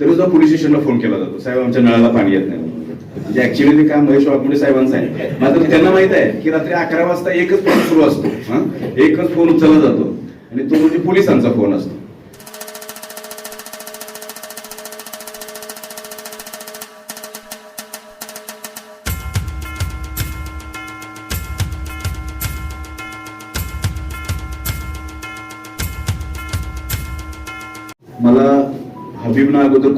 तरी सुद्धा पोलीस स्टेशनला फोन केला जातो. साहेब आमच्या नळाला पाणी येत नाही म्हणजे ऍक्च्युअली ते काम महेश वाघमोडे साहेबांचं आहे. मात्र त्यांना माहीत आहे की रात्री अकरा वाजता एकच फोन सुरू असतो. हा? एकच फोन उचलला जातो. आणि तो म्हणजे पोलिसांचा फोन असतो.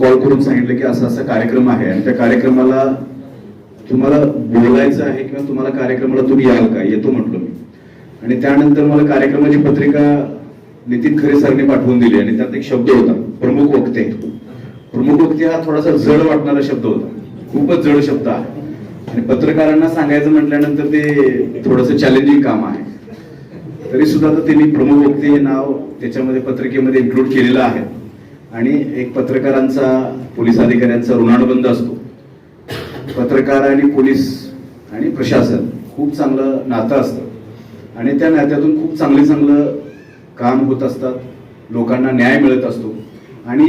कॉल करून सांगितलं की असा असा कार्यक्रम आहे. आणि त्या कार्यक्रमाला तुम्हाला बोलायचं आहे किंवा तुम्हाला कार्यक्रमाला तुम्ही याल का? येतो म्हटलो मी. आणि त्यानंतर मला कार्यक्रमाची पत्रिका नितीन खरे सरने पाठवून दिली आणि त्यात एक शब्द होता प्रमुख वक्ते. प्रमुख वक्ते हा थोडासा जड वाटणारा शब्द होता. खूपच जड शब्द आहे. आणि पत्रकारांना सांगायचं म्हटल्यानंतर ते थोडंसं चॅलेंजिंग काम आहे. तरी सुद्धा त्यांनी प्रमुख वक्ते हे नाव त्याच्यामध्ये पत्रिकेमध्ये इन्क्लूड केलेलं आहे. आणि एक पत्रकारांचा पोलीस अधिकाऱ्यांचा ऋणानुबंध असतो. पत्रकार आणि पोलीस आणि प्रशासन खूप चांगलं नातं असतं. आणि त्या नात्यातून खूप चांगलं चांगलं काम होत असतात. लोकांना न्याय मिळत असतो. आणि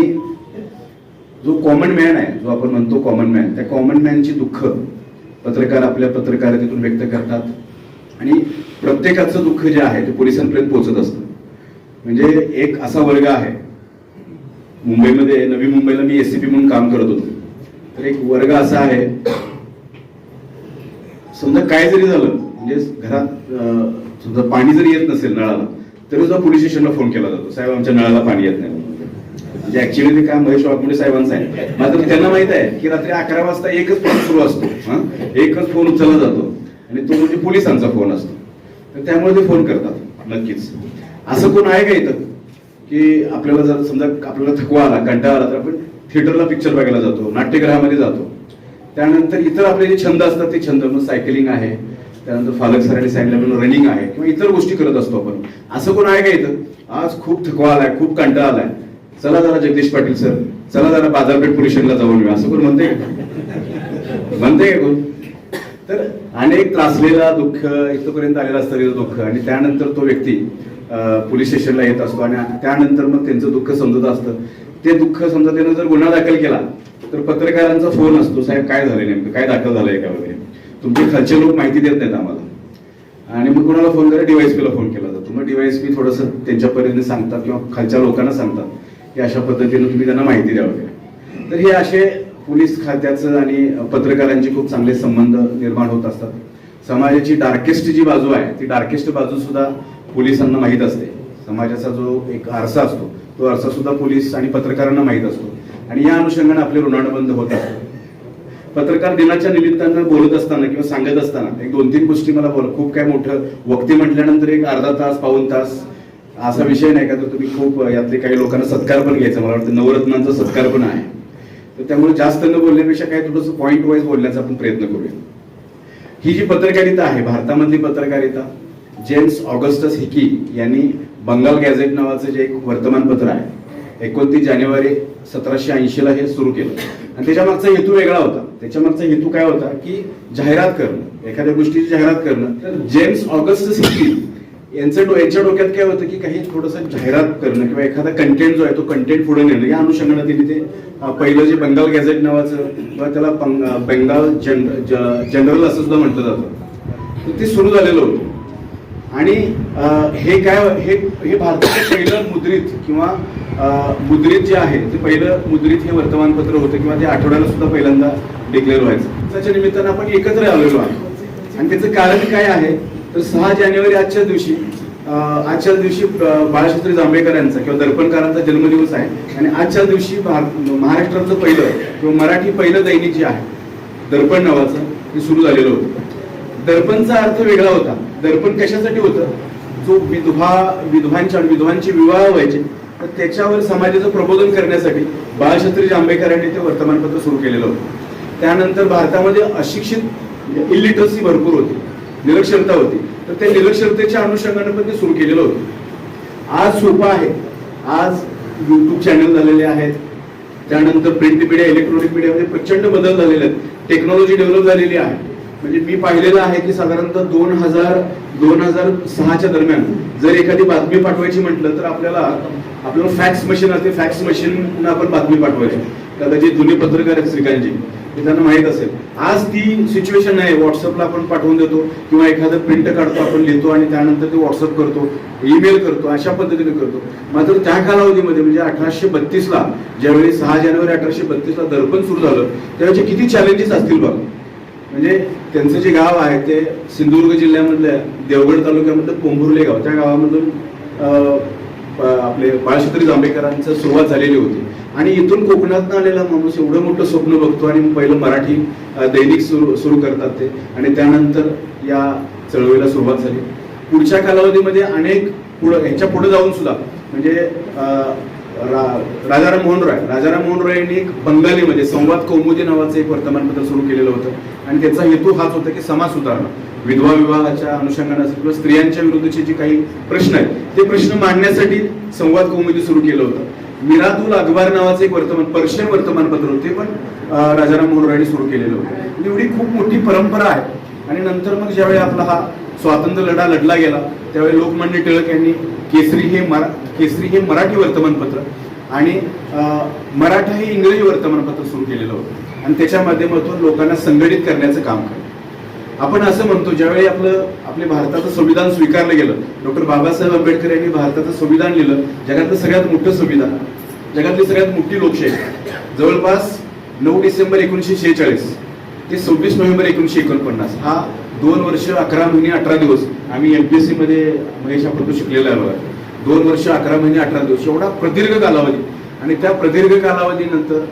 जो कॉमन मॅन आहे जो आपण म्हणतो कॉमन मॅन त्या कॉमन मॅनची दुःख पत्रकार आपल्या पत्रकारितेतून व्यक्त करतात. आणि प्रत्येकाचं दुःख जे आहे ते पोलिसांपर्यंत पोहोचत असतं. म्हणजे एक असा वर्ग आहे मुंबईमध्ये नवी मुंबईला मी एसीपी म्हणून काम करत होतो. तर एक वर्ग असा आहे समजा काय जरी झालं म्हणजे घरात समजा पाणी जरी येत नसेल नळाला तरी सुद्धा पोलीस स्टेशनला फोन केला जातो. साहेब आमच्या नळाला पाणी येत नाही. म्हणजे ऍक्च्युअली ते काय महेश वाघमोडे साहेबांचं आहे. मात्र त्यांना माहीत आहे की रात्री अकरा वाजता एकच फोन सुरू असतो. हा? एकच फोन उचलला जातो. आणि तो म्हणजे पोलिसांचा फोन असतो. तर त्यामुळे ते फोन करतात नक्कीच. असं कोण आहे का इथं? की आपल्याला जर समजा आपल्याला थकवा आला कंटाळा आला तर आपण थिएटरला पिक्चर बघायला जातो नाट्यगृहामध्ये जातो. त्यानंतर इतर आपले जे छंद असतात ते छंद मग सायकलिंग आहे त्यानंतर फालक सरांनी सांगितलं रनिंग आहे किंवा इतर गोष्टी करत असतो आपण. असं कोण आहे का इथं? आज खूप थकवा आलाय खूप कंटाळा आलाय. चला जरा जगदीश पाटील सर चला जरा बाजारपेठ पोलीस जाऊन येऊ असं कोण म्हणते का? म्हणते का कोण? तर अनेक त्रासलेला दुःख इथपर्यंत आलेला असतं दुःख आणि त्यानंतर तो व्यक्ती पोलीस स्टेशनला येत असतो आणि त्यानंतर मग त्यांचं दुःख समजत असतं. ते दुःख समजा त्यानं जर गुन्हा दाखल केला तर पत्रकारांचा फोन असतो साहेब काय झालंय नेमकं? काय दाखल झालंय का वगैरे? तुमचे खालचे लोक माहिती देत नाहीत आम्हाला. आणि मग कोणाला फोन करा डीवायसपीला फोन केला जातो. मग डीवायसपी थोडंसं त्यांच्या परीने सांगतात किंवा खालच्या लोकांना सांगतात की अशा पद्धतीनं तुम्ही त्यांना माहिती द्या वगैरे. तर हे असे पोलीस खात्याचं आणि पत्रकारांचे खूप चांगले संबंध निर्माण होत असतात. समाजाची डार्केस्ट जी बाजू आहे ती डार्केस्ट बाजू सुद्धा पोलिसांना माहीत असते. समाजाचा जो एक आरसा असतो तो आरसा सुद्धा पोलीस आणि पत्रकारांना माहीत असतो. आणि या अनुषंगाने आपले ऋणानुबंध होत असतो. पत्रकार दिनाच्या निमित्तानं बोलत असताना किंवा सांगत असताना एक दोन तीन गोष्टी मला बोल खूप काय मोठं वक्ती म्हटल्यानंतर एक अर्धा तास पाऊन तास असा विषय नाही का? तर तुम्ही खूप यातले काही लोकांना सत्कार पण घ्यायचा. मला वाटतं नवरत्नांचा सत्कार पण आहे. तर त्यामुळे जास्त न बोलण्यापेक्षा काय थोडंसं पॉईंट वाईज बोलण्याचा आपण प्रयत्न करूया. ही जी पत्रकारिता आहे भारतामधली पत्रकारिता जेम्स ऑगस्टस हिकी यांनी बंगाल गॅझेट नावाचं जे एक वर्तमानपत्र आहे एकोणतीस जानेवारी सतराशे ऐंशी ला हे सुरू केलं. आणि त्याच्या मागचा हेतू वेगळा होता. त्याच्या मागचा हेतू काय होता की जाहिरात करणं. एखाद्या गोष्टीची जाहिरात करणं. तर जेम्स ऑगस्टस हिकी यांचं डो यांच्या डोक्यात काय होतं की काही थोडंसं जाहिरात करणं किंवा एखादा कंटेंट जो आहे तो कंटेंट पुढे नेणं. या अनुषंगाने त्यांनी ते पहिलं जे बंगाल गॅझेट नावाचं किंवा त्याला बंगाल जन- जनरल असं सुद्धा म्हटलं जातं. तर ते सुरू झालेलं होतं. आणि हे काय हे हे भारताचं पहिलं मुद्रित किंवा मुद्रित जे आहे ते पहिलं मुद्रित हे वर्तमानपत्र होतं किंवा ते आठवड्याला सुद्धा पहिल्यांदा डिक्लेअर व्हायचं. त्याच्या निमित्तानं आपण एकत्र आलेलो आहे आणि त्याचं कारण काय आहे? तर सहा जानेवारी आजच्या दिवशी आजच्या दिवशी अं, बाळशास्त्री जांभेकरांचा किंवा दर्पणकारांचा जन्मदिवस आहे. आणि आजच्या दिवशी भार- पहिलं किंवा मराठी पहिलं दैनिक जे आहे दर्पण नावाचं ते सुरू झालेलं होतं. दर्पणचा अर्थ वेगळा होता. दर्पण कशासाठी होतं? जो विधवा विधवांच्या विधवांचे विवाह व्हायचे तर त्याच्यावर समाजाचं प्रबोधन करण्यासाठी बाळशास्त्री जांभेकरांनी ते वर्तमानपत्र सुरू केलेलं होतं. त्यानंतर भारतामध्ये अशिक्षित इलिटरसी भरपूर होती निरक्षरता होती. तर त्या निरक्षरतेच्या अनुषंगाने पण ते सुरू केलेलं होतं. आज सोपं आहे. आज युट्यूब चॅनल झालेले आहेत. त्यानंतर प्रिंट मीडिया इलेक्ट्रॉनिक मीडियामध्ये प्रचंड बदल झालेले आहेत. टेक्नॉलॉजी डेव्हलप झालेली आहे. म्हणजे मी पाहिलेलं आहे की साधारणतः दोन हजार दोन हजार सहाच्या दरम्यान जर एखादी बातमी पाठवायची म्हटलं तर आपल्याला आपल्याला फॅक्स मशीन असते फॅक्स मशीन आपण बातमी पाठवायची. कदाचित जुने पत्रकार आहेत श्रीकांतजी त्यांना माहीत असेल. आज ती सिच्युएशन आहे व्हॉट्सअपला आपण पाठवून देतो किंवा एखादं प्रिंट काढतो आपण लिहितो आणि त्यानंतर ते व्हॉट्सअप करतो ईमेल करतो अशा पद्धतीने करतो. मात्र त्या कालावधीमध्ये म्हणजे अठराशे बत्तीसला ज्यावेळी सहा जानेवारी अठराशे बत्तीसला दर्पण सुरू झालं त्यावेळेचे किती चॅलेंजेस असतील बघा. म्हणजे त्यांचं जे गाव आहे ते सिंधुदुर्ग जिल्ह्यामधल्या देवगड तालुक्यामधलं कोंभुर्ले गाव. त्या गावामधून आपले बाळशास्त्री जांभेकरांचं सुरुवात झालेली होती. आणि इथून कोकणातनं आलेला माणूस एवढं मोठं स्वप्न बघतो आणि पहिलं मराठी दैनिक सुरू सुरू करतात ते. आणि त्यानंतर या चळवळीला सुरुवात झाली. पुढच्या कालावधीमध्ये अनेक पुढं ह्याच्या पुढे जाऊन सुद्धा म्हणजे रा- राजाराम मोहन रॉय राजाराम मोहन रॉय यांनी एक बंगालीमध्ये म्हणजे संवाद कौमुदी नावाचं एक वर्तमानपत्र सुरू केलेलं होतं. आणि त्याचा हेतू हाच होता की समाज सुधारणा. विधवा विवाहाच्या अनुषंगाने असेल किंवा स्त्रियांच्या विरुद्धचे जे काही प्रश्न आहेत ते प्रश्न मांडण्यासाठी संवाद कौमुदी सुरू केलं होतं. मिरातुल अखबार नावाचं एक वर्तमान पर्शियन वर्तमानपत्र होते पण राजाराम मोहन रॉयने सुरू केलेलं होतं. एवढी खूप मोठी परंपरा आहे. आणि नंतर मग ज्यावेळी आपला हा स्वातंत्र्य लढा लढला गेला. त्यावेळी लोकमान्य टिळक यांनी केसरी हे मरा केसरी हे मराठी वर्तमानपत्र आणि मराठा हे इंग्रजी वर्तमानपत्र सुरू केलेलं होतं. आणि त्याच्या माध्यमातून लोकांना संघटित करण्याचं काम केलं. आपण असं म्हणतो ज्यावेळी आपलं आपले भारताचं संविधान स्वीकारलं गेलं डॉक्टर बाबासाहेब आंबेडकर यांनी भारताचं संविधान लिहिलं जगातलं सगळ्यात मोठं संविधान जगातली सगळ्यात मोठी लोकशाही जवळपास नऊ डिसेंबर एकोणीसशे शेहेचाळीस ते सव्वीस नोव्हेंबर एकोणीसशे एकोणपन्नास हा दोन वर्ष अकरा महिने अठरा दिवस. आम्ही एमपीएससी मध्ये महेश आपण शिकलेला आहे बघा. दोन वर्ष अकरा महिने अठरा दिवस. एवढा प्रदीर्घ कालावधी. आणि त्या प्रदीर्घ कालावधीनंतर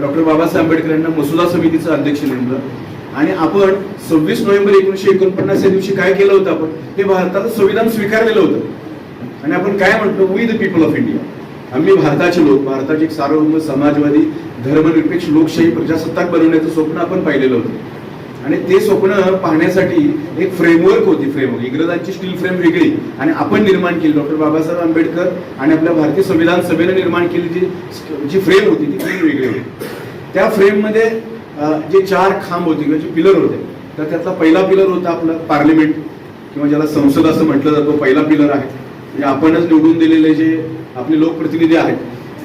डॉक्टर बाबासाहेब आंबेडकर यांना मसुदा समितीचं अध्यक्ष नेमलं. आणि आपण सव्वीस नोव्हेंबर एकोणीसशे एकोणपन्नास या दिवशी काय केलं होतं आपण? हे भारताचं संविधान स्वीकारलेलं होतं. आणि आपण काय म्हणतो we the people of India आम्ही भारताचे लोक भारताचे एक सार्वभौम समाजवादी धर्मनिरपेक्ष लोकशाही प्रजासत्ताक बनवण्याचं स्वप्न आपण पाहिलेलं होतं. आणि ते स्वप्न पाहण्यासाठी एक फ्रेमवर्क होती फ्रेमवर्क इंग्रजांची स्टील फ्रेम वेगळी. आणि आपण निर्माण केली. डॉक्टर बाबासाहेब आंबेडकर आणि आपल्या भारतीय संविधान सभेनं निर्माण केली जी जी फ्रेम होती ती फ्रेम वेगळी होती. त्या फ्रेममध्ये जे चार खांब होते किंवा जे पिलर होते तर त्यातला पहिला पिलर होता आपलं पार्लिमेंट किंवा ज्याला संसद असं म्हटलं जातो पहिला पिलर आहे. म्हणजे आपणच निवडून दिलेले जे आपले लोकप्रतिनिधी आहेत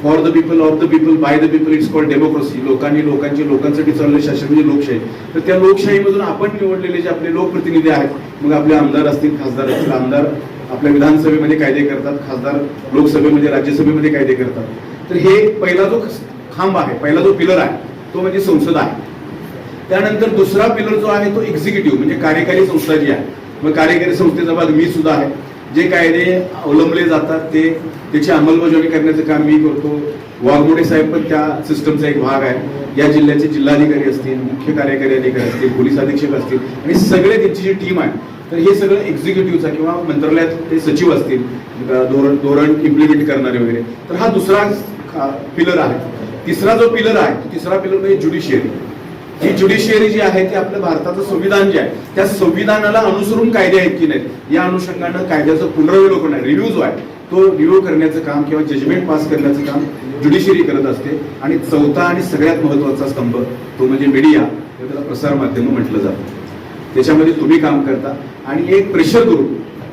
for the people of the people by the people it's called democracy लोकांनी लोकांची लोकांसाठी चाललेलं शासन म्हणजे लोकशाही. तर त्या लोकशाहीमधून आपण निवडलेले जे आपले लोकप्रतिनिधी आहेत मग आपले आमदार असतील खासदार असतील आमदार आपल्या विधानसभेमध्ये कायदे करतात खासदार लोकसभेमध्ये राज्यसभेमध्ये कायदे करतात. तर हे पहिला जो खांब आहे पहिला जो पिलर आहे तो म्हणजे संसद आहे. त्यानंतर दुसरा पिलर जो आहे तो एक्झिक्युटिव्ह म्हणजे कार्यकारी संस्था जी आहे. मग कार्यकारी संस्थेचा भाग मी सुद्धा आहे. जे कायदे अवलंबले जातात ते त्याची अंमलबजावणी करण्याचं काम मी करतो. वाघमोडे साहेब पण त्या सिस्टमचा एक भाग आहे. या जिल्ह्याचे जिल्हाधिकारी असतील मुख्य कार्यकारी अधिकारी असतील पोलीस अधीक्षक असतील आणि सगळे त्यांची जी टीम आहे तर हे सगळं एक्झिक्युटिव्हचा किंवा मंत्रालयात ते सचिव असतील धोरण धोरण इम्प्लिमेंट करणारे वगैरे. तर हा दुसरा पिलर आहे. तिसरा जो पिलर आहे तिसरा पिलर म्हणजे ज्युडिशियरी ही ज्युडिशियरी जी आहे ती आपल्या भारताचं संविधान जे आहे त्या संविधानाला अनुसरून कायदे आहेत की नाहीत? या अनुषंगानं कायद्याचं पुनरावलोकन आहे रिव्ह्यू जो आहे. तो रिव्ह्यू करण्याचं काम किंवा जजमेंट पास करण्याचं काम ज्युडिशियरी करत असते. आणि चौथा आणि सगळ्यात महत्त्वाचा स्तंभ तो म्हणजे मीडिया त्याला प्रसार माध्यम म्हटलं जातं. त्याच्यामध्ये तुम्ही काम करता. आणि एक प्रेशर ग्रुप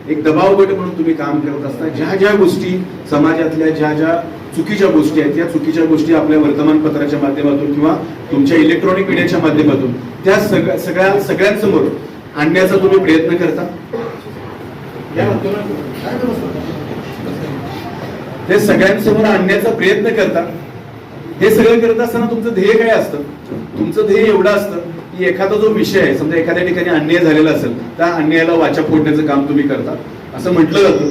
एक दबाव गट म्हणून तुम्ही काम करत असता. ज्या ज्या गोष्टी समाजातल्या ज्या ज्या चुकीच्या गोष्टी आहेत त्या चुकीच्या गोष्टी आपल्या वर्तमानपत्राच्या माध्यमातून किंवा तुमच्या इलेक्ट्रॉनिक मीडियाच्या माध्यमातून त्या सगळ्या सगळ्या सगळ्यांसमोर आणण्याचा तुम्ही प्रयत्न करता? ते सगळ्यांसमोर आणण्याचा प्रयत्न करता. हे सगळं करत असताना तुमचं ध्येय काय असतं? तुमचं ध्येय एवढं असतं की एखादा जो विषय आहे समजा एखाद्या ठिकाणी अन्याय झालेला असेल त्या अन्यायाला वाचा फोडण्याचं काम तुम्ही करता. असं म्हटलं जातं.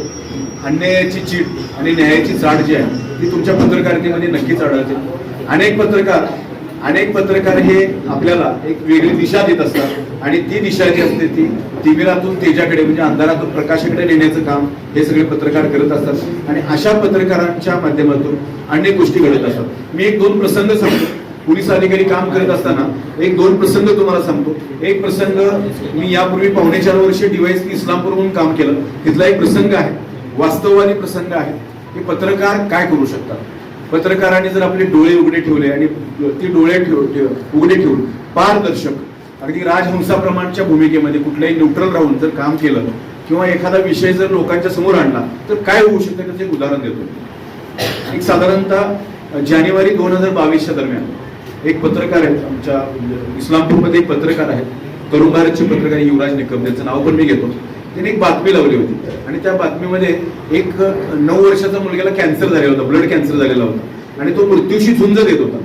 अन्यायाची चीट आणि न्यायाची चाट जी आहे ती तुमच्या पत्रकारितेमध्ये नक्कीच आढळते. अनेक पत्रकार अनेक पत्रकार हे आपल्याला एक वेगळी दिशा देत असतात आणि ती दिशा जी असते ती तिमिरातून तेजाकडे म्हणजे अंधारातून प्रकाशाकडे नेण्याचं काम हे सगळे पत्रकार करत असतात. आणि अशा पत्रकारांच्या माध्यमातून अनेक गोष्टी घडत असतात. मी एक दोन प्रसंग सांगतो. पोलीस अधिकारी काम करत असताना एक दोन प्रसंग तुम्हाला सांगतो. एक प्रसंग मी यापूर्वी पावणे चार वर्ष डिवाइस इस्लामपूर म्हणून काम केलं. तिथला एक प्रसंग आहे. वास्तववादी प्रसंग आहे. की पत्रकार काय करू शकतात? पत्रकारांनी जर आपले डोळे उघडे ठेवले आणि ते डोळे उघडे ठेवून पारदर्शक अगदी राजहंसाप्रमाणच्या भूमिकेमध्ये कुठल्याही न्यूट्रल राहून जर काम केलं किंवा एखादा विषय जर लोकांच्या समोर आणला तर काय होऊ शकतं? त्याचं एक उदाहरण देतो. एक साधारणतः जानेवारी दोन हजार बावीसच्या दरम्यान एक पत्रकार आहेत आमच्या म्हणजे इस्लामपूरमध्ये एक पत्रकार आहेत तरुण भारतचे पत्रकार युवराज निकम त्यांचं नाव पण मी घेतो. त्यांनी एक बातमी लावली होती. आणि त्या बातमीमध्ये एक नऊ वर्षाचा मुलग्याला कॅन्सर झालेला होता ब्लड कॅन्सर झालेला होता. आणि तो मृत्यूशी झुंज देत होता.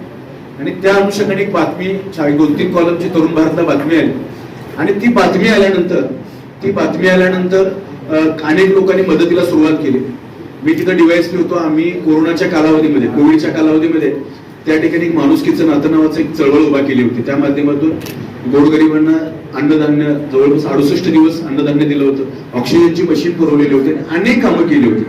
आणि त्या अनुषंगाने एक बातमी दोन तीन कॉलमची तरुण भारतला बातमी आली. आणि ती बातमी आल्यानंतर ती बातमी आल्यानंतर अनेक लोकांनी मदतीला सुरुवात केली. मी तिथं डिवाइस होतो आम्ही कोरोनाच्या कालावधीमध्ये कोविडच्या कालावधीमध्ये त्या ठिकाणी माणुसकीचं नातं नावाचं एक चळवळ उभा केली होती. त्या माध्यमातून गोरगरिबांना अन्नधान्य जवळपास अडुसष्ट दिवस अन्नधान्य दिलं होतं. ऑक्सिजनची मशीन पुरवलेली होती आणि अनेक कामं केली होती.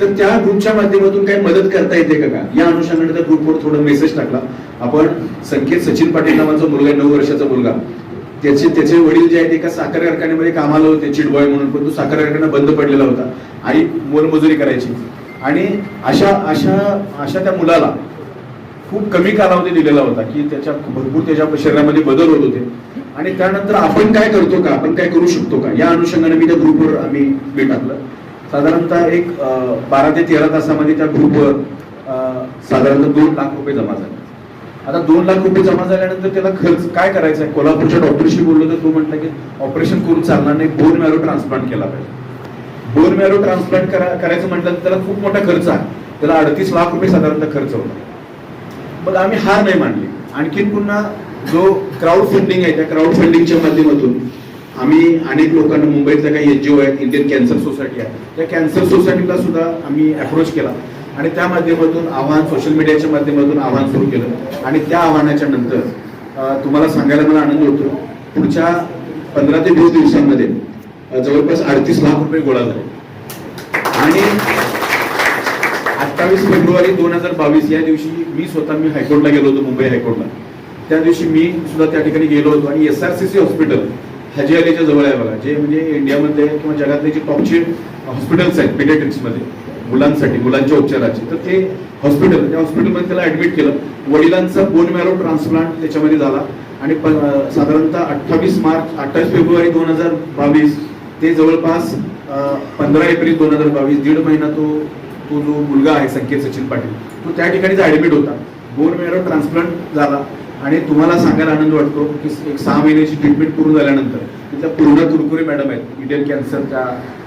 तर त्या ग्रुपच्या माध्यमातून काही मदत करता येते का का? या अनुषंगाने त्या ग्रुपवर थोडा मेसेज टाकला. आपण संकेत सचिन पाटील नावाचा मुलगा आहे, नऊ वर्षाचा मुलगा. त्याचे त्याचे वडील जे आहेत एका साखर कारखान्यामध्ये कामाला होते चिडबॉय म्हणून पण तो साखर कारखाना बंद पडलेला होता आई मोलमजुरी करायची. आणि अशा अशा अशा त्या मुलाला खूप कमी कालावधी दिलेला होता की त्याच्या भरपूर त्याच्या शरीरामध्ये बदल होत होते. आणि त्यानंतर आपण काय करतो का? आपण काय करू शकतो का? या अनुषंगाने मी त्या ग्रुपवर आम्ही भेट टाकलं. साधारणतः एक बारा ते तेरा तासामध्ये त्या ग्रुपवर साधारणतः दोन लाख रुपये जमा झाले. आता दोन लाख रुपये जमा झाल्यानंतर त्याला खर्च काय करायचा आहे? कोल्हापूरच्या डॉक्टरशी बोललो तर तो म्हटला की ऑपरेशन करून चालणार नाही बोन मॅरो ट्रान्सप्लांट केला पाहिजे. बोन मॅरो ट्रान्सप्लांट करा करायचं म्हटलं तर त्याला खूप मोठा खर्च आहे. त्याला अडतीस लाख रुपये साधारणतः खर्च होता. मग आम्ही हार नाही मानली. आणखीन पुन्हा जो क्राऊड फंडिंग आहे त्या क्राऊड फंडिंगच्या माध्यमातून आम्ही अनेक लोकांना मुंबईतल्या काही एन जी ओ आहेत इंडियन कॅन्सर सोसायटी आहे त्या कॅन्सर सोसायटीला सुद्धा आम्ही अप्रोच केला. आणि त्या माध्यमातून आव्हान सोशल मीडियाच्या माध्यमातून आव्हान सुरू केलं. आणि त्या आव्हानाच्या नंतर तुम्हाला सांगायला मला आनंद होतो. पुढच्या पंधरा ते वीस दिवसांमध्ये जवळपास अडतीस लाख रुपये गोळा झाले. आणि अठ्ठावीस फेब्रुवारी दोन हजार बावीस या दिवशी मी स्वतः मी हायकोर्टला गेलो होतो मुंबई हायकोर्टला. त्या दिवशी मी सुद्धा त्या ठिकाणी गेलो होतो आणि S R C C hospital हजी अलीच्या जवळ आहे बघा जे म्हणजे इंडियामध्ये किंवा जगातले जे टॉपचे हॉस्पिटल्स आहेत पेडियाट्रिक्समध्ये मुलांसाठी मुलांच्या उपचाराचे तर ते हॉस्पिटल त्या हॉस्पिटलमध्ये त्याला ऍडमिट केलं. वडिलांचा बोन मॅरो ट्रान्सप्लांट त्याच्यामध्ये झाला आणि प- साधारणतः अठ्ठावीस मार्च अठ्ठावीस फेब्रुवारी दोन हजार बावीस ते जवळपास पंधरा एप्रिल दोन हजार बावीस दीड महिना तो तो जो मुलगा आहे संकेत सचिन पाटील तो त्या ठिकाणीच ऍडमिट होता. बोन मेरो ट्रान्सप्लांट झाला आणि तुम्हाला सांगायला आनंद वाटतो की एक सहा महिन्याची ट्रीटमेंट पूर्ण झाल्यानंतर तिथल्या पूर्ण तुरकुरे मॅडम आहेत इंडियन कॅन्सरच्या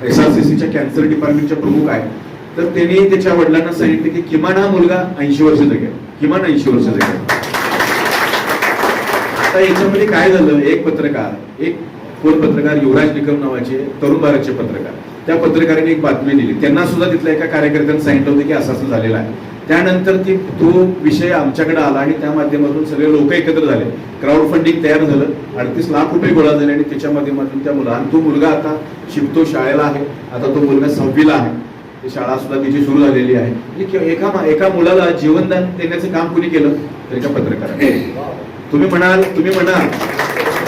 एस आर सी सीच्या कॅन्सर डिपार्टमेंटच्या प्रमुख आहेत. तर त्यांनी त्याच्या वडिलांना सांगितलं की किमान हा मुलगा ऐंशी वर्ष जगेल किमान ऐंशी वर्ष जगेल आता याच्यामध्ये काय झालं? एक पत्रकार एक कोण पत्रकार? युवराज निकम नावाचे तरुण भारतचे पत्रकार. त्या पत्रकारांनी एक बातमी दिली. त्यांना सुद्धा तिथल्या एका कार्यकर्त्यांना सांगितलं होतं की असं असं झालेलं आहे. त्यानंतर ती तो विषय आमच्याकडे आला आणि त्या माध्यमातून सगळे लोक एकत्र झाले. क्राऊड फंडिंग तयार झालं. अडतीस लाख रुपये गोळा झाले आणि त्याच्या माध्यमातून त्या मुला आणि तो मुलगा आता शिकतो शाळेला आहे. आता तो मुलगा सहावीला आहे. ती शाळा सुद्धा तिची सुरू झालेली आहे. म्हणजे एका एका मुलाला जीवनदान देण्याचं काम कुणी केलं? तर एका पत्रकाराने. तुम्ही म्हणाल तुम्ही म्हणाल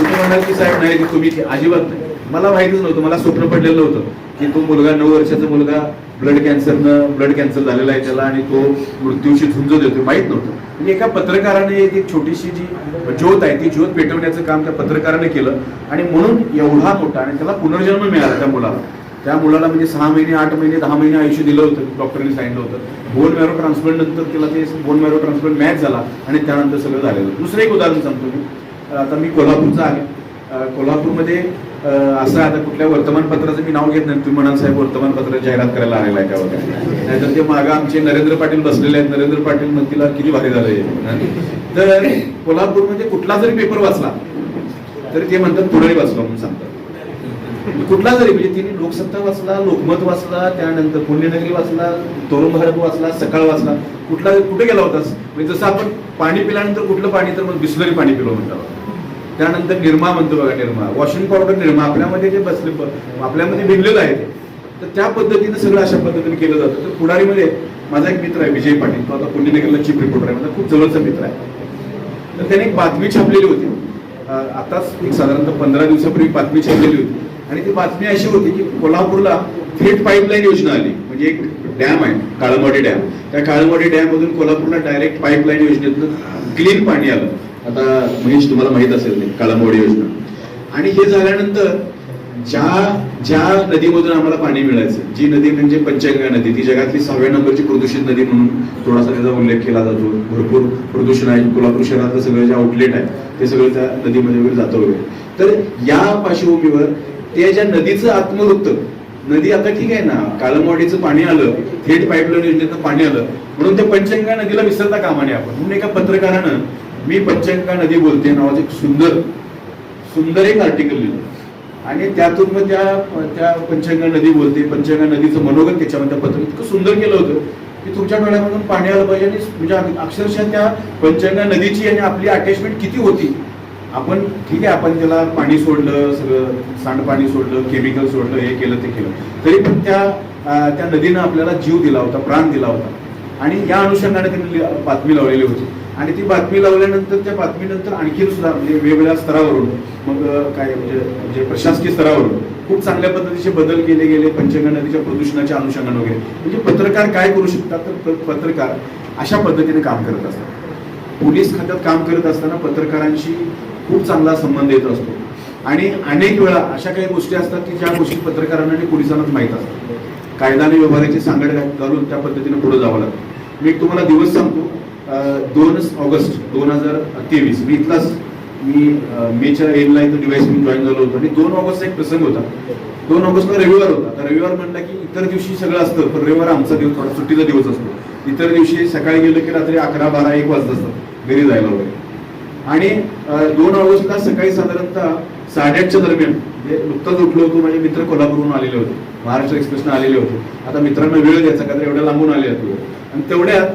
तुम्ही म्हणाल की साहेब नाही की तुम्ही अजिबात नाही. मला माहितीच नव्हतं मला स्वप्न पडलेलं होतं की तो मुलगा नऊ वर्षाचा मुलगा ब्लड कॅन्सरनं ब्लड कॅन्सर झालेला आहे त्याला आणि तो मृत्यूशी झुंज देतो माहीत नव्हतं. म्हणजे एका पत्रकाराने एक एक छोटीशी जी ज्योत आहे ती ज्योत पेटवण्याचं काम त्या पत्रकाराने केलं आणि म्हणून एवढा मोठा आणि त्याला पुनर्जन्म मिळाला त्या मुलाला. त्या मुलाला म्हणजे सहा महिने आठ महिने दहा महिने आयुष्य दिलं होतं डॉक्टरने सांगितलं होतं. बोन मॅरो ट्रान्सप्लांट नंतर त्याला ते बोन मॅरो ट्रान्सप्लांट मॅच झाला आणि त्यानंतर सगळं झालेलं. दुसरं एक उदाहरण सांगतो मी. आता मी कोल्हापूरचा आहे. कोल्हापूरमध्ये असं आता कुठल्या वर्तमानपत्राचं मी नाव घेत नाही. तुम्ही म्हणाल साहेब वर्तमानपत्र जाहिरात करायला आलेला आहे का वगैरे नाहीतर ते मागं आमचे नरेंद्र पाटील बसलेले आहेत. नरेंद्र पाटील म्हणतील किती भारी झालंय तर कोल्हापूरमध्ये कुठला जरी पेपर वाचला तरी ते म्हणतात पुढे वाचला म्हणून सांगतात. कुठला जरी म्हणजे तिने लोकसत्ता वाचला लोकमत वाचला त्यानंतर पुण्यनगरी वाचला तरुण भारत वाचला सकाळ वाचला कुठला कुठे गेला होतास? म्हणजे जसं आपण पाणी पिल्यानंतर कुठलं पाणी तर मग बिस्लरी पाणी पिलो म्हणतात. त्यानंतर निर्मा म्हणतो बघा निर्मा. Washing powder Nirma. आपल्यामध्ये जे बसले आपल्यामध्ये भिनलेलं आहे ते. तर त्या पद्धतीनं सगळं अशा पद्धतीने केलं जातं. तर पुढारीमध्ये माझा एक मित्र आहे विजय पाटील. तो आता पुण्यनगरला चीफ रिपोर्टर आहे. माझा खूप जवळचा मित्र आहे. तर त्याने एक बातमी छापलेली होती. आताच एक साधारणतः पंधरा दिवसापूर्वी बातमी छापलेली होती. आणि ती बातमी अशी होती की कोल्हापूरला थेट पाईपलाईन योजना आली. म्हणजे एक डॅम आहे काळमवाडी डॅम त्या काळमवाडी डॅम मधून कोल्हापूरला डायरेक्ट पाईपलाईन योजनेतून क्लीन पाणी आलं. आता महेश तुम्हाला माहीत असेल ते काळमवाडी योजना. आणि हे झाल्यानंतर ज्या ज्या नदीमधून आम्हाला पाणी मिळायचं जी नदी म्हणजे पंचगंगा नदी ती जगातली सहाव्या नंबरची प्रदूषित नदी म्हणून थोडासा त्याचा उल्लेख केला जातो. भरपूर प्रदूषण आहे. कोल्हापूर शहरातलं सगळं जे आउटलेट आहे ते सगळं त्या नदीमध्ये वगैरे जातं वगैरे. तर या पार्श्वभूमीवर त्या ज्या नदीचं आत्मवृत्त नदी आता ठीक आहे ना काळमवाडीचं पाणी आलं थेट पाईपलाईन योजनेचं पाणी आलं म्हणून त्या पंचगंगा नदीला विसरता कामा नये आपण. म्हणून एका पत्रकारानं मी पंचंका नदी बोलते नावाचं एक सुंदर सुंदर एक आर्टिकल लिहिलं. आणि त्यातून मग त्या त्या पंचंगा नदी बोलते पंचंगा नदीचं मनोगत त्याच्यामध्ये पत्र इतकं सुंदर केलं होतं की तुमच्या डोळ्यामधून पाणी आलं पाहिजे आणि म्हणजे अक्षरशः त्या पंचंगा नदीची आणि आपली अटॅचमेंट किती होती? आपण ठीक आहे आपण त्याला पाणी सोडलं सगळं सांडपाणी सोडलं केमिकल सोडलं हे केलं ते केलं. तरी पण त्या त्या नदीनं आपल्याला जीव दिला होता प्राण दिला होता. आणि या अनुषंगाने त्यांनी बातमी लावलेली होती. आणि ती बातमी लावल्यानंतर त्या बातमीनंतर आणखी सुद्धा म्हणजे वेगवेगळ्या स्तरावरून मग काय म्हणजे म्हणजे प्रशासकीय स्तरावरून खूप चांगल्या पद्धतीचे बदल केले गेले पंचगंगा नदीच्या प्रदूषणाच्या अनुषंगाने वगैरे. म्हणजे पत्रकार काय करू शकतात तर प- पत्रकार अशा पद्धतीने काम करत असतात. पोलीस खात्यात काम करत असताना पत्रकारांशी खूप चांगला संबंध येत असतो. आणि अनेक वेळा अशा काही गोष्टी असतात की ज्या गोष्टी पत्रकारांना आणि पोलिसांनाच माहीत असतात. कायदा आणि व्यवहाराची सांगड घालून त्या पद्धतीने पुढे जावं लागतं. मी एक तुम्हाला दिवस सांगतो. दोनच ऑगस्ट दोन हजार तेवीस. मी इथलाच मी मेच्या एंडला इथं डिवाईस मी जॉईन झालो होतो. आणि दोन ऑगस्टचा एक प्रसंग होता. दोन ऑगस्टला रविवार होता. तर रविवार म्हणला की इतर दिवशी सगळं असतं पण रविवार आमचा दिवस थोडा सुट्टीचा दिवस असतो. इतर दिवशी सकाळी गेलो की रात्री अकरा बारा एक वाजता असतात घरी जायला वगैरे. आणि दोन ऑगस्टला सकाळी साधारणतः साडेआठच्या दरम्यान म्हणजे नुकताच उठलो होतो माझे मित्र कोल्हापूरहून आलेले होते. महाराष्ट्र एक्सप्रेसनं आलेले होते. आता मित्रांना वेळ द्यायचा का तर एवढ्या लांबून आले होते आणि तेवढ्यात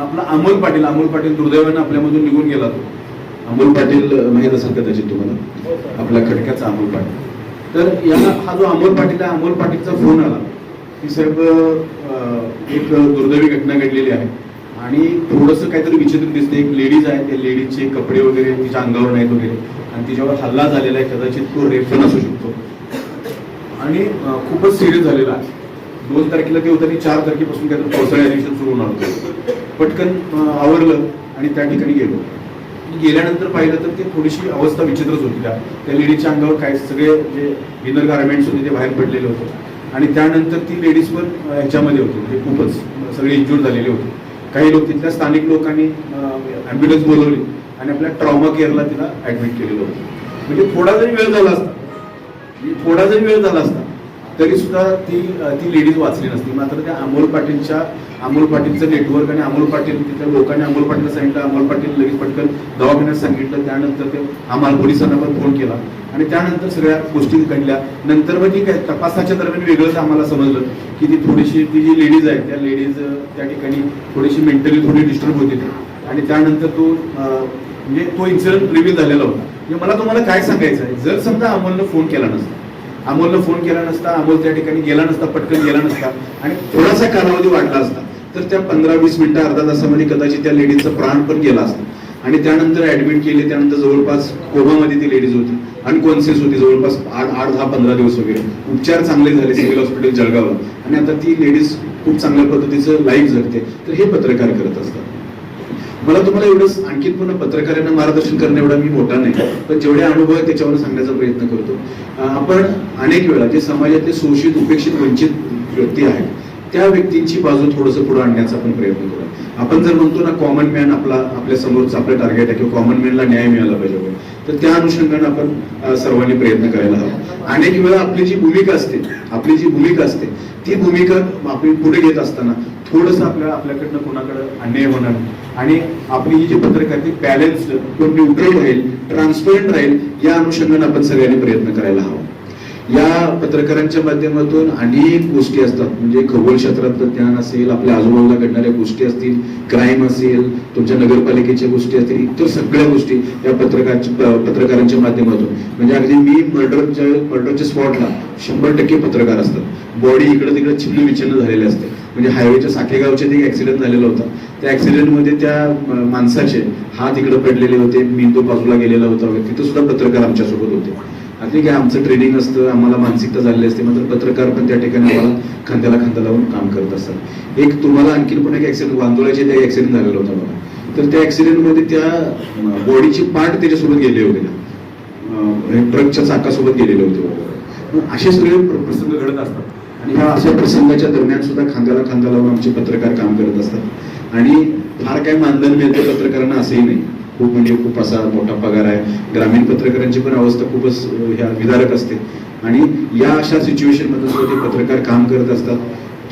आपला अमोल पाटील अमोल पाटील दुर्दैवानं आपल्यामधून निघून गेला तो. अमोल पाटील माहीत असेल कदाचित तुम्हाला? आपला खडक्याचा अमोल पाटील. तर या हा जो अमोल पाटील आहे अमोल पाटीलचा फोन आला. की साहेब एक दुर्दैवी घटना घडलेली आहे. आणि थोडंसं काहीतरी विचित्र दिसते एक लेडीज आहे त्या लेडीजचे कपडे वगैरे तिच्या अंगावर नाहीत वगैरे. आणि तिच्यावर हल्ला झालेला आहे. कदाचित तो पण असू शकतो. आणि खूपच सिरियस झालेला आहे. दोन तारखेला ते होतं आणि चार तारखेपासून काहीतरी पावसाळी अधिवेशन सुरू होणार होतं. पटकन आवरलं आणि त्या ठिकाणी गेलो. गेल्यानंतर पाहिलं तर ती थोडीशी अवस्था विचित्रच होती. त्या त्या लेडीजच्या अंगावर काय सगळे जे इनर गार्मेंट्स होते ते बाहेर पडलेले होते. आणि त्यानंतर ती लेडीज पण ह्याच्यामध्ये होती. म्हणजे खूपच सगळे इंज्युअर झालेले होते. काही लोक तिथल्या स्थानिक लोकांनी ॲम्ब्युलन्स बोलवली आणि आपल्या ट्रॉमा केअरला तिला ॲडमिट केलेलं होतं. म्हणजे थोडा जरी वेळ झाला असता म्हणजे थोडा जरी वेळ झाला असता तरी सुद्धा ती ती लेडीज वाचली नसती. मात्र त्या अमोल पाटीलच्या अमोल पाटीलचं नेटवर्क आणि अमोल पाटील तिथल्या लोकांनी अमोल पाटीलला सांगितलं अमोल पाटील लगेच पटकन दवाखान्यात सांगितलं. त्यानंतर ते आम्हाला पोलिसांना पण फोन केला. आणि त्यानंतर सगळ्या गोष्टी घडल्या. नंतर मग ती काय तपासाच्या दरम्यान वेगळंच आम्हाला समजलं की ती थोडीशी ती जी लेडीज आहे त्या लेडीज त्या ठिकाणी थोडीशी मेंटली थोडी डिस्टर्ब होती आणि त्यानंतर तो म्हणजे तो इन्सिडेंट रिव्हील झालेला होता. म्हणजे मला तुम्हाला काय सांगायचं आहे? जर समजा अमोलनं फोन केला नसता अमोलनं फोन केला नसता अमोल त्या ठिकाणी गेला नसता पटकन गेला नसता आणि थोडासा कालावधी वाढला असता. तर त्या पंधरा वीस मिनिटं अर्धा तासामध्ये कदाचित त्या लेडीजचा प्राण पण गेला असता. आणि त्यानंतर ऍडमिट केले त्यानंतर जवळपास कोमामध्ये ती लेडीज होती अनकॉन्शियस होती जवळपास आठ आठ दहा पंधरा दिवस वगैरे. उपचार चांगले झाले सिव्हिल हॉस्पिटल जळगावला. आणि आता ती लेडीज खूप चांगल्या पद्धतीचं लाईफ जगते. तर हे पत्रकार करत असतात. मला तुम्हाला एवढंच आणखी पुन्हा पत्रकारांना मार्गदर्शन करणं एवढा मी मोठा नाही. पण जेवढे अनुभव आहे त्याच्यावर सांगण्याचा प्रयत्न करतो. आपण अनेक वेळा जे समाजातले शोषित उपेक्षित वंचित व्यक्ती आहेत त्या व्यक्तींची बाजू थोडंसं पुढे आणण्याचा आपण प्रयत्न करू आपण जर म्हणतो ना कॉमन मॅन आपला आपल्या समोरचं आपलं टार्गेट आहे किंवा कॉमन मॅनला न्याय मिळाला पाहिजे तर त्या अनुषंगाने आपण सर्वांनी प्रयत्न करायला हवा. अनेक वेळा आपली जी भूमिका असते आपली जी भूमिका असते ती भूमिका आपण पुढे घेत असताना थोडंसं आपल्या आपल्याकडनं कोणाकडे अन्याय होणार आणि आपली ही जी पत्रकार ती बॅलन्स्ड किंवा न्यूट्रल राहील ट्रान्सपरंट राहील या अनुषंगाने आपण सगळ्यांनी प्रयत्न करायला हवा. या पत्रकारांच्या माध्यमातून अनेक गोष्टी असतात. म्हणजे खगोलशास्त्रातलं ज्ञान असेल आपल्या आजूबाजूला घडणाऱ्या गोष्टी असतील क्राईम असेल तुमच्या नगरपालिकेच्या गोष्टी असतील इतर सगळ्या गोष्टी या पत्रकारच्या पत्रकारांच्या माध्यमातून. म्हणजे अगदी मी मर्डरच्या मर्डरच्या स्पॉटला शंभर टक्के पत्रकार असतात. बॉडी इकडे तिकडे छिन्न विछिन्न झालेले असते. म्हणजे हायवेच्या साखेगावचे एक ऍक्सिडेंट झालेला होता. त्या ऍक्सिडेंटमध्ये त्या माणसाचे हात इकडे पडलेले होते. मेंदू बाजूला गेलेला होता. वगैरे. तिथं सुद्धा पत्रकार आमच्यासोबत होते. आणि काय आमचं ट्रेनिंग असतं. आम्हाला मानसिकता झालेली असते. मात्र पत्रकार पण त्या ठिकाणी आम्हाला खांद्याला खांदा लावून काम करत असतात. एक तुम्हाला आणखीन पण एक ऍक्सिडेंट वांदोळ्याचे त्या ऍक्सिडेंट झालेला होता बघा. तर त्या ऍक्सिडेंटमध्ये त्या बॉडीची पार्ट त्याच्यासोबत गेले होते ना. ट्रकच्या चाकासोबत गेलेले होते. मग असे सगळे प्र- प्रसंग घडत असतात. आणि ह्या अशा प्रसंगाच्या दरम्यान सुद्धा खांद्याला खांदा लावून आमचे पत्रकार काम करत असतात. आणि फार काय मानधन मिळते पत्रकारांना असंही नाही. खूप म्हणजे खूप असा मोठा पगार आहे. ग्रामीण पत्रकारांची पण अवस्था खूपच ह्या विदारक असते. आणि या अशा सिच्युएशनमध्ये सुद्धा ते पत्रकार काम करत असतात.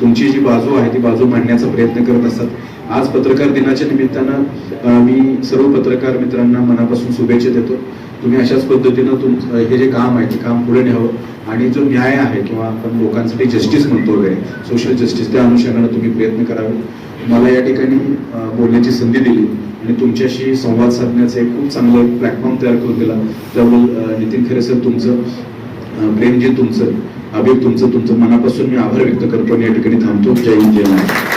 तुमची जी बाजू आहे ती बाजू मांडण्याचा प्रयत्न करत असतात. आज पत्रकार दिनाच्या निमित्तानं मी सर्व पत्रकार मित्रांना मनापासून शुभेच्छा देतो. तुम्ही अशाच पद्धतीनं तुमचं हे जे काम आहे ते काम पुढे न्यावं. आणि जो न्याय आहे किंवा आपण लोकांसाठी जस्टिस म्हणतो वगैरे सोशल जस्टिस त्या अनुषंगानं तुम्ही प्रयत्न करावे. मला या ठिकाणी बोलण्याची संधी दिली आणि तुमच्याशी संवाद साधण्याचं एक खूप चांगलं प्लॅटफॉर्म तयार करून दिला. त्याबद्दल नितीन खरे सर तुमचं अं, प्रेमजी तुमचं अभिक तुमचं तुमचं मनापासून मी आभार व्यक्त करतो आणि या ठिकाणी थांबतो. जय हिंद जय महाराष्ट्र.